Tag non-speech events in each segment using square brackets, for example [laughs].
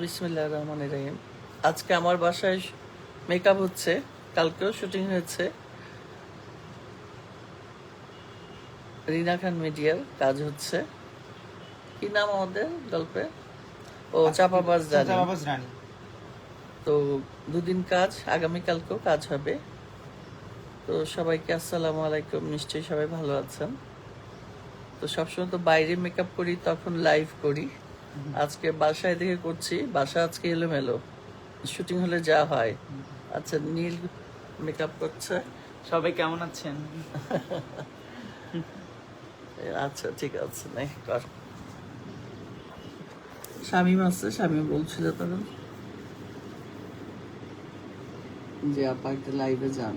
বিসমিল্লাহ রহমান রহিম। আজকে আমার বাসায় মেকআপ হচ্ছে, কালকেও শুটিং হয়েছে। রিনা খান মিডিয়ার কাজ হচ্ছে। কি নাম আমাদের? গল্পে? ও চাপাবাজ জানি চাপাবাজ রানী। তো দুদিন কাজ আগামীকালকেও কাজ হবে। তো সবাইকে আসসালামু আলাইকুম নিশ্চয়ই সবাই ভালো আছেন। তো সবসময় তো বাইরে মেকআপ করি তখন লাইভ করি। আজকে বাসায় দেখে করছি বাসা আজকে এলোমেলো। শুটিং হলে যা হয়। আচ্ছা নীল মেকআপ করছে। সবাই কেমন আছেন? [laughs] আচ্ছা ঠিক আছে নাই কর। শামিম আছে, শামিম বলছিল তখন যে আপা একটা লাইভে যান।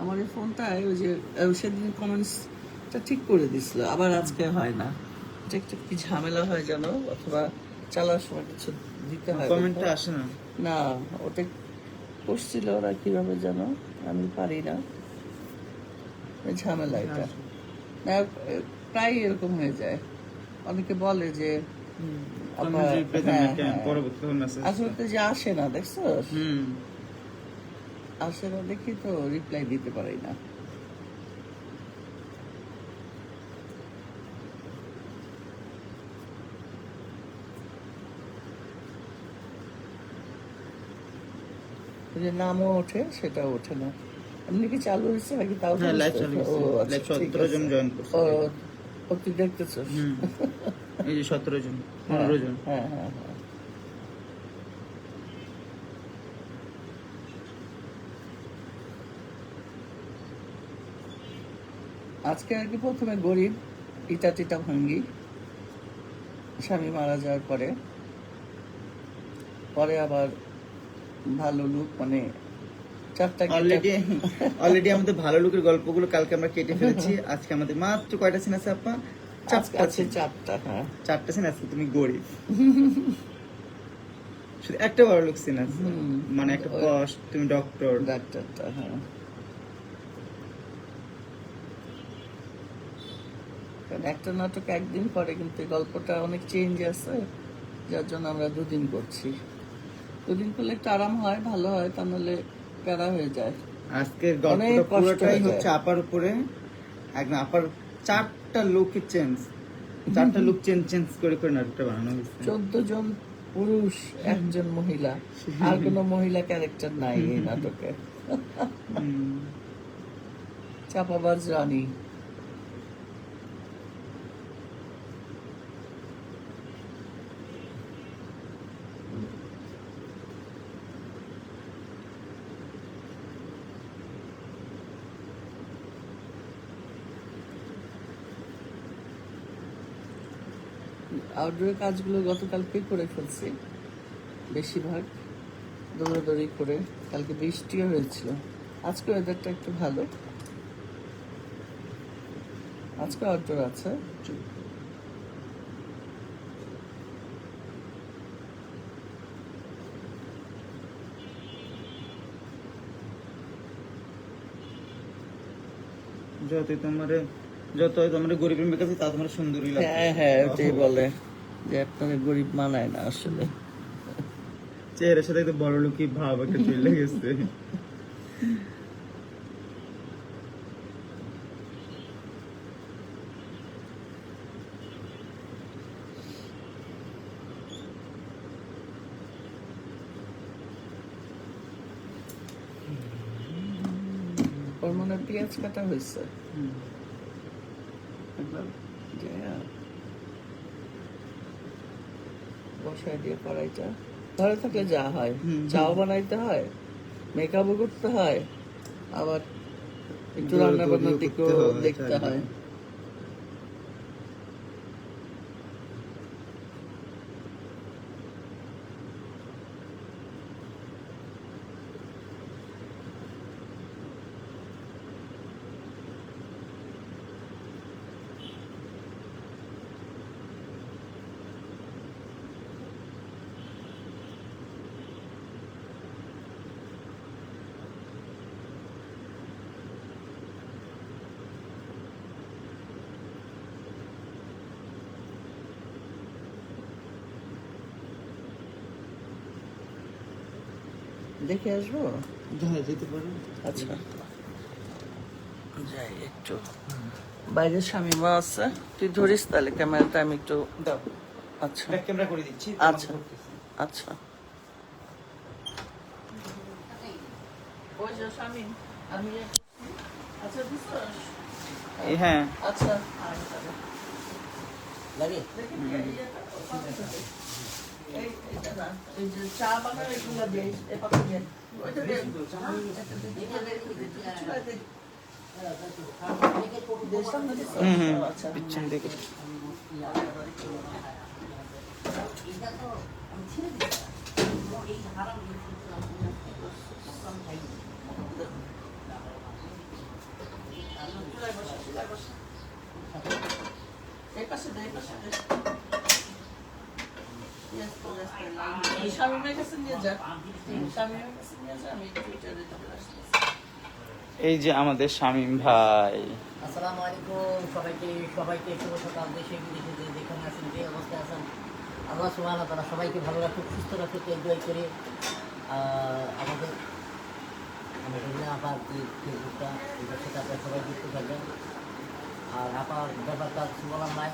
আমার এই ফোনটায় ওই যে সেদিন কমেন্টসটা ঠিক করে দিছিল, আবার আজকে হয় না। এটা একটু কি ঝামেলা হয় জানো অথবা চালার সময় কিছু দিতে হয় কমেন্টটা আসে না। না ওটা করছিল ওরা কীভাবে জানো আমি পারি না। ঝামেলা এটা। না প্রায় এরকম হয়ে যায়। অনেকে বলে যে হ্যাঁ, হ্যাঁ। আসলে যে আসে না দেখছ? হুম। আসে না দেখি তো রিপ্লাই দিতে পারি না। যে নামও ওঠে সেটাও ওঠে না। এমনি কি চালু হয়েছে নাকি? তাও হ্যাঁ আচ্ছা, সতেরো জন জয়েন করছে। ও তুই দেখতেছো এই যে সতেরো জন পনেরো জন। হ্যাঁ হ্যাঁ হ্যাঁ। আজকে আর কি প্রথমে গরিব ইটা টিটা ভাঙ্গি। স্বামী মারা যাওয়ার পরে। পরে আবার ভালো লুক মানে অলরেডি অলরেডি আমাদের ভালো লোকের গল্পগুলো কালকে আমরা কেটে ফেলেছি। আজকে আমাদের মাত্র কয়টা সিন আছে আপা? চারটা আছে চারটা হ্যাঁ। চারটা সিন আছে তুমি গরিব। শুধু একটা বড় লোক সিন আছে। মানে একটা পশ তুমি ডক্টর ডাক্তারটা হ্যাঁ। একটা নাটক একদিন পরে কিন্তু গল্পটা অনেক চেঞ্জ আছে যার জন্য আমরা দুদিন করছি। দুদিন করলে একটু আরাম হয় ভালো হয় তা নাহলে প্যারা হয়ে যায়। আজকের গল্পটা পুরোটাই হচ্ছে আপার উপরে একদম আপার চারটা লোকের চেঞ্জ চারটা লোক চেঞ্জ চেঞ্জ করে করে নাটকটা বানানো হয়েছে। চোদ্দ জন পুরুষ একজন মহিলা। আর কোনো মহিলা ক্যারেক্টার নাই এই [laughs] নাটকে। চাপাবাজ রানী। আউটডোরের কাজগুলো গতকালকে করে ফেলছি। বেশিরভাগ দৌড়াদৌড়ি করে কালকে বৃষ্টিও হয়েছিল। আজকে ওয়েদারটা একটু ভালো। আজকে আউটডোর আছে। যতই তোমার যতই তোমার গরিবের মেকআপ তা তোমার সুন্দরই লাগে হ্যাঁ হ্যাঁ ওটাই বলে। যে আপনার গরিব মানায় না আসলে। চেহারার সাথে একটু বড় লোকই ভাব একটা চলে গেছে। ওর মনে পেঁয়াজ কাটা হয়েছে। হুম। একবার যে দিয়ে কড়াইটা ঘরে থাকলে যা হয়। চাও বানাইতে হয় মেকআপও করতে হয় আবার একটু রান্না বান্নার করতে দিকেও দেখতে হয়। দেখে আসব? হ্যাঁ যেতে পারেন। আচ্ছা। যাই একটু বাইরে স্বামীমা আছে। তুই ধরিস তাহলে ক্যামেরাটা আমি একটু দাও। আচ্ছা। ক্যামেরা করে দিচ্ছি আচ্ছা। আচ্ছা। আচ্ছা হ্যাঁ। আচ্ছা লাগে? এটা না এই যে চা বানার এগুলো দিয়ে এ পাতা দিয়ে ওইটা দিয়ে হুম হুম আচ্ছা পিছন দিকে এই পাশে দে এই পাশে দে Yes, তো yes, তো। এই শামিমের কাছে নিয়ে যা শামিমের কাছে নিয়ে যা আমি একটু চলে চলে আসতেছি এই যে আমাদের শামীম ভাই। আসসালামু আলাইকুম, সবাইকে সবাইকে শুভ সকাল। দেশে, বিদেশে যে যেখানে আছেন, যে অবস্থায় আছেন, আল্লাহ সুবহানাহু তারা সবাইকে ভালো রাখুক, সুস্থ রাখুক এনজয় করে। আমাদের আমাদের যে আবার যে ফেসবুকটা, এটার সাথে আপনারা সবাই যুক্ত থাকবেন। আর আপার ব্যাপারটা বলার নাই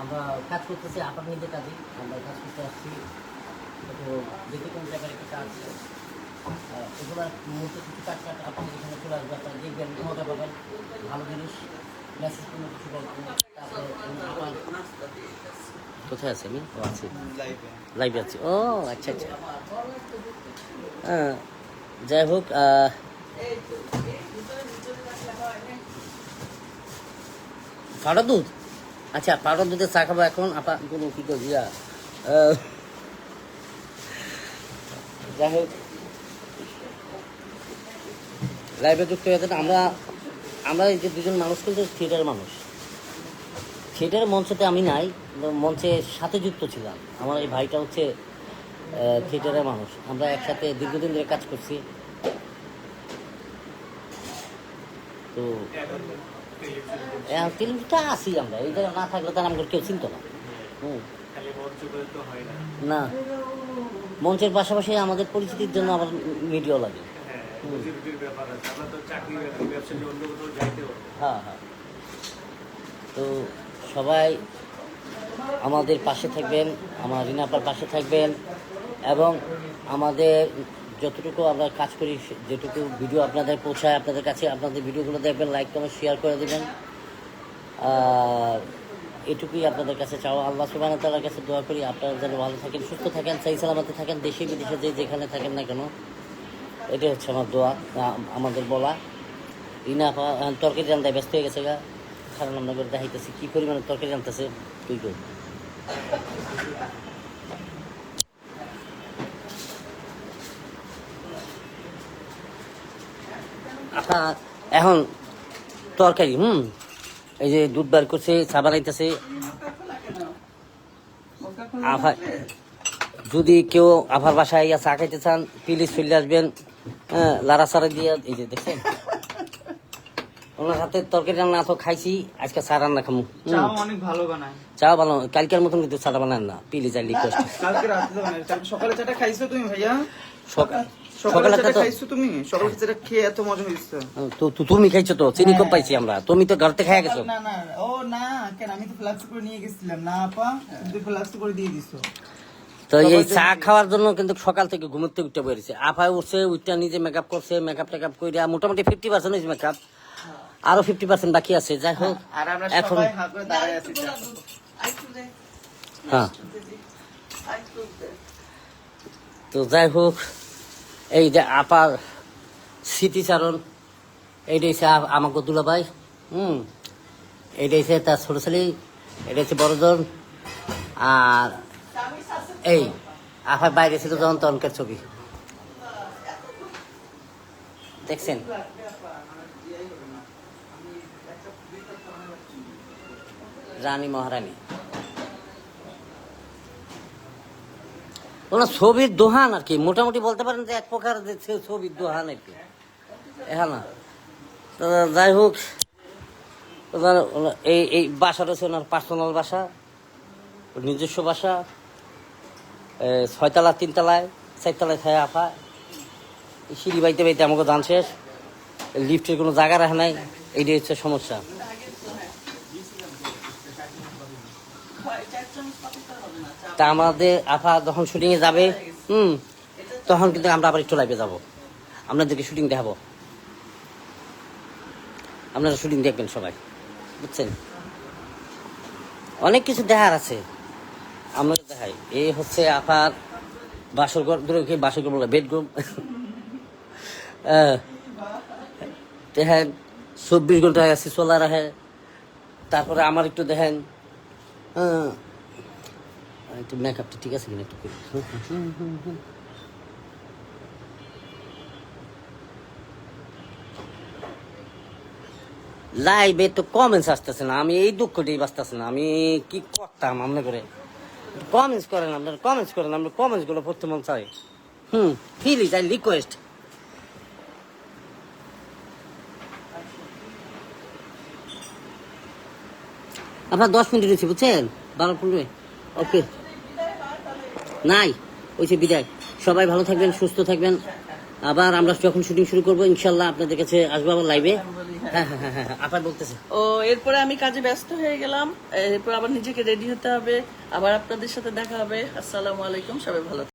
আমরা কাজ করতেছি আপার নিজের কাজে আমরা কাজ করতে আসছি। তো দেখি কোন জায়গায় একটা কাজ এগুলোর মধ্যে কিছু কাজ কাজ আপনি যেখানে চলে আসবে আপনারা দেখবেন মজা পাবেন। ভালো জিনিস মেসেজ কোনো কিছু কোথায় আছে আমি? ও, আছি। লাইভে আছি। ও আচ্ছা আচ্ছা। হ্যাঁ যাই হোক ফাটা দুধ? আচ্ছা ফাটা দুধে চা খাব এখন? আপা কোনো কী করছি যাই হোক। লাইভে যুক্ত আমরা আমরা এই যে দুজন মানুষ কিন্তু থিয়েটারের মানুষ। থিয়েটারের মঞ্চতে আমি নাই মঞ্চের সাথে যুক্ত ছিলাম। আমার এই ভাইটা হচ্ছে থিয়েটারের মানুষ। আমরা একসাথে দীর্ঘদিন ধরে কাজ করছি। তো টেলিভিশনটা আসি আমরা এইটা না থাকলে তার আমাকে কেউ চিনতো না। না। মঞ্চের পাশাপাশি আমাদের পরিচিতির জন্য আমার মিডিয়া লাগে। হ্যাঁ হ্যাঁ। তো সবাই আমাদের পাশে থাকবেন, আমার রিনাপার পাশে থাকবেন এবং আমাদের যতটুকু আমরা কাজ করি যেটুকু ভিডিও আপনাদের পৌঁছায়, আপনাদের কাছে আপনাদের ভিডিওগুলো দেখবেন লাইক কমেন্ট শেয়ার করে দেবেন। আর এটুকুই আপনাদের কাছে চাও আল্লাহ সুবাহ তালার কাছে দোয়া করি, আপনারা যেন ভালো থাকেন, সুস্থ থাকেন সেই সালামতে থাকেন, দেশে বিদেশে যে যেখানে থাকেন না কেন। এটাই হচ্ছে আমার দোয়া আমাদের বলা। এখন তরকারি জানতে ব্যস্ত হয়ে গেছে গা। কারণ আমরা করে দেখাইতেছি, কী পরিমাণে তরকারি জানতেছে, তুই কই? আপা এখন তরকারি হুম? এই যে দুধ বার করছে চা বানাইতেছে। আফা যদি কেউ আফার বাসায় ইয়া চা খাইতে চান প্লিজ চলে আসবেন হ্যাঁ লারা সারা দিয়ে এই যে দেখছেন? ওনার হাতে তরকারি রান্না তো খাইছি আজকে চা রান্না খামু অনেক ভালো বানায়। চা ভালো কালকের মতন কিন্তু চাটা বানান না প্লিজ আই রিকোয়েস্ট কালকে রাতে সকালে চাটা খাইছো তুমি ভাইয়া? সকাল সকালে সকালে তো খাইছো তুমি? সকালে চাটা খেয়ে এত মজা হয়েছে তো তো- তুমি খাইছো তো চিনি কম পাইছি আমরা। তুমি তো ঘরতে গেছো। না না ও না কেন? আমি তো ফ্লাক্স করে নিয়ে গেছিলাম। না আপা তুমি ফ্লাক্স করে দিয়ে দিছো। তো এই চা খাওয়ার জন্য কিন্তু সকাল থেকে ঘুমোতে উঠতে বেরিয়েছে আফায় উঠছে উঠটা নিজে মেকআপ করছে মেকআপ টেকআপ করে মোটামুটি ফিফটি পার্সেন্ট হয়েছে মেকআপ আরও ফিফটি পার্সেন্ট বাকি আছে যাই হোক এখন আছি চা হ্যাঁ। তো যাই হোক এই যে আপার স্মৃতিচারণ এইটা হচ্ছে আমাকে দুলাভাই হুম? এইটা হচ্ছে তার ছোট ছেলে, এটা হচ্ছে বড়জন আর এই, আপার বাইরে ছিল যখন তখনকার ছবি। দেখছেন? রানী মহারানী। ওনার ছবির দোহান আর কি। মোটামুটি বলতে পারেন যে এক প্রকার ছবির দোহান আর কি। হ্যাঁ না। যাই হোক ওনার এই এই বাসাটা হচ্ছে ওনার পার্সোনাল বাসা নিজস্ব বাসা ছয়তলা, তিনতলায়, চারতলায় আপা। এই সিঁড়ি বাইতে বাইতে আমাকে দান শেষ লিফটের কোনো জায়গা রাখা নাই। এইটাই হচ্ছে সমস্যা। তা আমাদের আফা যখন শুটিংয়ে যাবে, হুম, তখন কিন্তু আমরা আবার একটু লাইভে যাব। আপনাদেরকে শুটিং দেখাবো। আপনারা শুটিং দেখবেন সবাই, বুঝছেন? অনেক কিছু দেখার আছে। আমরা দেখাই। এই হচ্ছে আপার বাসর ঘর ধরে কি বাসর ঘর বলে বেডরুম। [laughs] দেখেন, চব্বিশ ঘণ্টা আছে সোলার আহে। তারপরে আমার একটু দেখেন হ্যাঁ একটু মেকআপটা ঠিক আছে কিনা একটু করি। লাইভে তো কমেন্টস আসতেছে না আমি এই দুঃখটাই বাঁচতেছে না আমি কি করতাম আপনি করে? কমেন্টস করেন আপনার কমেন্টস করেন আপনার কমেন্টসগুলো পড়তে মন চাই হুম প্লিজ আই রিকোয়েস্ট আপনার দশ মিনিট রয়েছে বুঝছেন? বারো পনেরো ওকে নাই। ওই বিদায়। সবাই ভালো থাকবেন, সুস্থ থাকবেন। আবার আমরা যখন শুটিং শুরু করব, ইনশাল্লাহ আপনাদের কাছে আসব আবার লাইভে হ্যাঁ হ্যাঁ হ্যাঁ হ্যাঁ আপার বলতেছে। ও, এরপরে আমি কাজে ব্যস্ত হয়ে গেলাম। এরপর আবার নিজেকে রেডি হতে হবে। আবার আপনাদের সাথে দেখা হবে। আসসালামু আলাইকুম, সবাই ভালো।